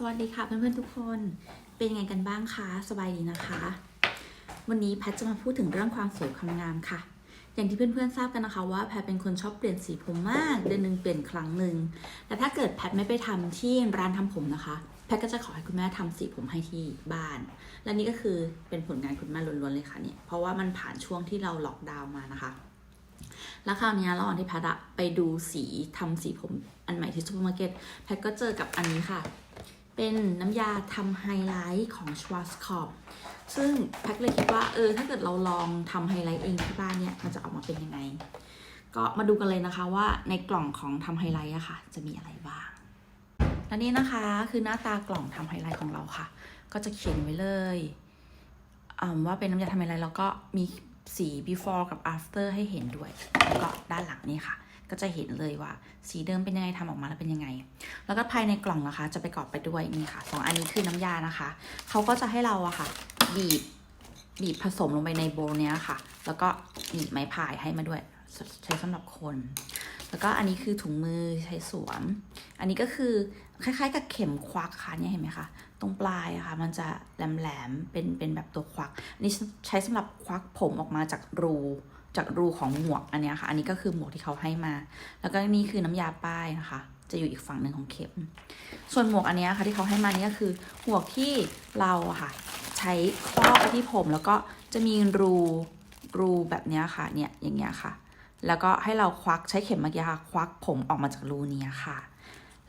สวัสดีค่ะเพื่อนๆทุกคนเป็นยังไงกันบ้างคะสบายดีนะคะ วันนี้แพทจะมาพูดถึงเรื่องความสวยความงามค่ะ อย่างที่เพื่อนๆทราบกันนะคะว่าแพทเป็นคนชอบเปลี่ยนสีผมมากเดือนหนึ่งเปลี่ยนครั้งหนึ่งแต่ถ้าเกิดแพทไม่ไปทำที่ร้านทำผมนะคะ แพทก็จะขอให้คุณแม่ทำสีผมให้ที่บ้าน และนี่ก็คือเป็นผลงานคุณแม่ล้วนๆเลยค่ะเนี่ยเพราะว่ามันผ่านช่วงที่เราล็อกดาวน์มานะคะแล้วคราวนี้ระหว่างที่แพทอะไปดูสีทำสีผมอันใหม่ที่ซูเปอร์มาร์เก็ตแพทก็เจอกับอันนี้ค่ะ เป็นน้ำยาทำไฮไลท์ของ Schwarzkopf ซึ่งแพทเลยคิดว่าเออถ้าเกิดเราลองทำไฮไลท์เองที่บ้านเนี่ย มันจะออกมาเป็นยังไง ก็มาดูกันเลยนะคะว่าในกล่องของทำไฮไลท์อะค่ะ จะมีอะไรบ้างและนี่นะคะคือหน้าตากล่องทำไฮไลท์ของเราค่ะ ก็จะเขียนไว้เลยว่าเป็นน้ำยาทำไฮไลท์แล้วก็มีสี before กับ after ให้เห็นด้วย แล้วก็ด้านหลังนี่ค่ะ ก็จะเห็นเลยว่า สีเดิมเป็นยังไงทำออกมาแล้วเป็นยังไง แล้วก็ภายในกล่องนะคะ จะไปกอบไปด้วยนี่ค่ะสองอันนี้คือน้ำยานะคะเขาก็จะให้เราอะค่ะ บีบบีบผสมลงไปในโบว์เนี้ยค่ะ แล้วก็มีไม้พายให้มาด้วย ใช้สำหรับคน แล้วก็อันนี้คือถุงมือใช้สวม อันนี้ก็คือคล้ายๆ กับเข็มควักค่ะเนี่ยเห็นไหมคะ ตรงปลายอะค่ะมันจะแหลมๆเป็นเป็นแบบตัวควักอันนี้ใช้สำหรับควักผมออกมาจากรูจากรูของหมวกอันนี้ค่ะ อันนี้ก็คือหมวกที่เขาให้มา แล้วก็นี่คือน้ำยาป้ายนะคะ จะอยู่อีกฝั่งหนึ่งของเข็ม ส่วนหมวกอันนี้ค่ะที่เขาให้มานี่ก็คือหมวกที่เราค่ะ ใช้ครอบไปที่ผมแล้วก็จะมีรูรูแบบเนี้ยค่ะเนี่ยอย่างเงี้ยค่ะ แล้วก็ให้เราควักใช้เข็มเมื่อกี้ค่ะ ควักผมออกมาจากรูนี้ค่ะ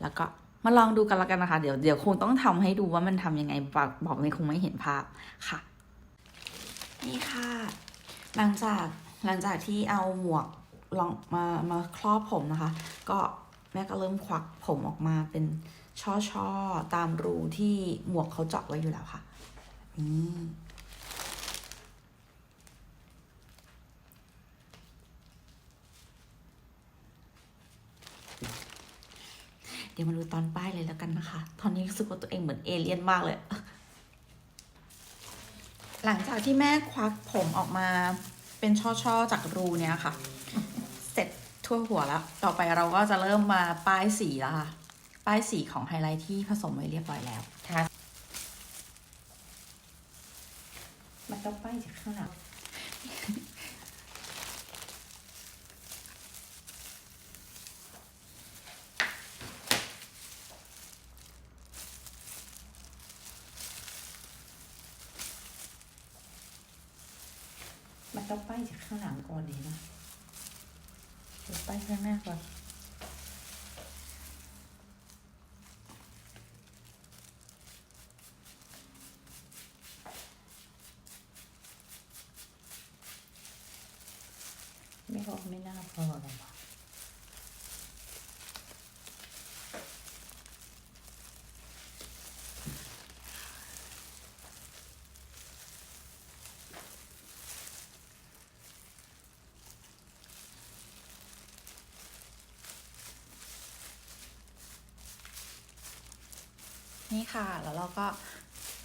แล้วก็มาลองดูกันละกันนะคะ เดี๋ยวเดี๋ยวคงต้องทำให้ดูว่ามันทำยังไงบอกบอกเลยคงไม่เห็นภาพค่ะ นี่ค่ะ หลังจากหลังจากที่เอาหมวกลองมามาครอบผมนะคะ ก็แม่ก็เริ่มควักผมออกมาเป็นช่อๆตามรูที่หมวกเขาเจาะไว้อยู่แล้วค่ะนี่ ดี๋ยวมาดูตอนป้ายเลยแล้วกันนะคะ ตอนนี้รู้สึกว่าตัวเองเหมือนเอเลี่ยนมากเลย หลังจากที่แม่ควักผมออกมาเป็นช่อๆจากรูเนี้ยค่ะ เสร็จทั่วหัวแล้ว ต่อไปเราก็จะเริ่มมาป้ายสีแล้วค่ะ ป้ายสีของไฮไลท์ที่ผสมไว้เรียบร้อยแล้วทามันต้องป้ายจากข้างหลัง มันต้องป้ายจากข้างหลังก่อนดีนะไป้ายข้างหน้าก่อน ไม่พอไม่น่าพอหรอก นี่ค่ะ แล้วเราก็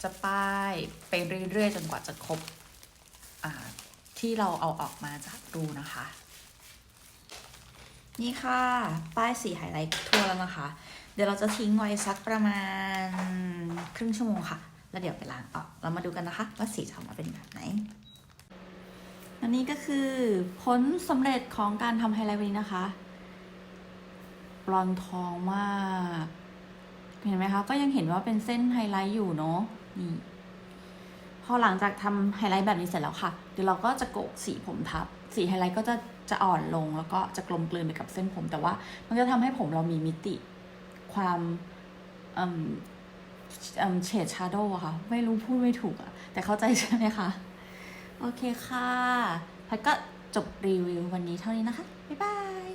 จะป้ายไปเรื่อยๆ จนกว่าจะครบที่เราเอาออกมาจากรูนะคะ นี่ค่ะ ป้ายสีไฮไลท์ทั่วแล้วนะคะ เดี๋ยวเราจะทิ้งไว้สักประมาณครึ่งชั่วโมงค่ะ แล้วเดี๋ยวไปล้างออก เรามาดูกันนะคะ ว่าสีจะออกมาเป็นแบบไหน อันนี้ก็คือผลสำเร็จของการทำไฮไลท์วันนี้นะคะ บลอนทองมาก เห็นไหมคะ ก็ยังเห็นว่าเป็นเส้นไฮไลท์อยู่เนาะนี่พอหลังจากทำไฮไลท์แบบนี้เสร็จแล้วค่ะ เดี๋ยวเราก็จะโกกสีผมทับ สีไฮไลท์ก็จะจะอ่อนลงแล้วก็จะกลมกลืนไปกับเส้นผม แต่ว่ามันจะทำให้ผมเรามีมิติความเอ่มเอ่มเฉดชาร์โดว์ค่ะ ไม่รู้พูดไม่ถูกอะแต่เข้าใจใช่ไหมคะ โอเคค่ะ พัดก็จบรีวิววันนี้เท่านี้นะคะ บ๊ายบาย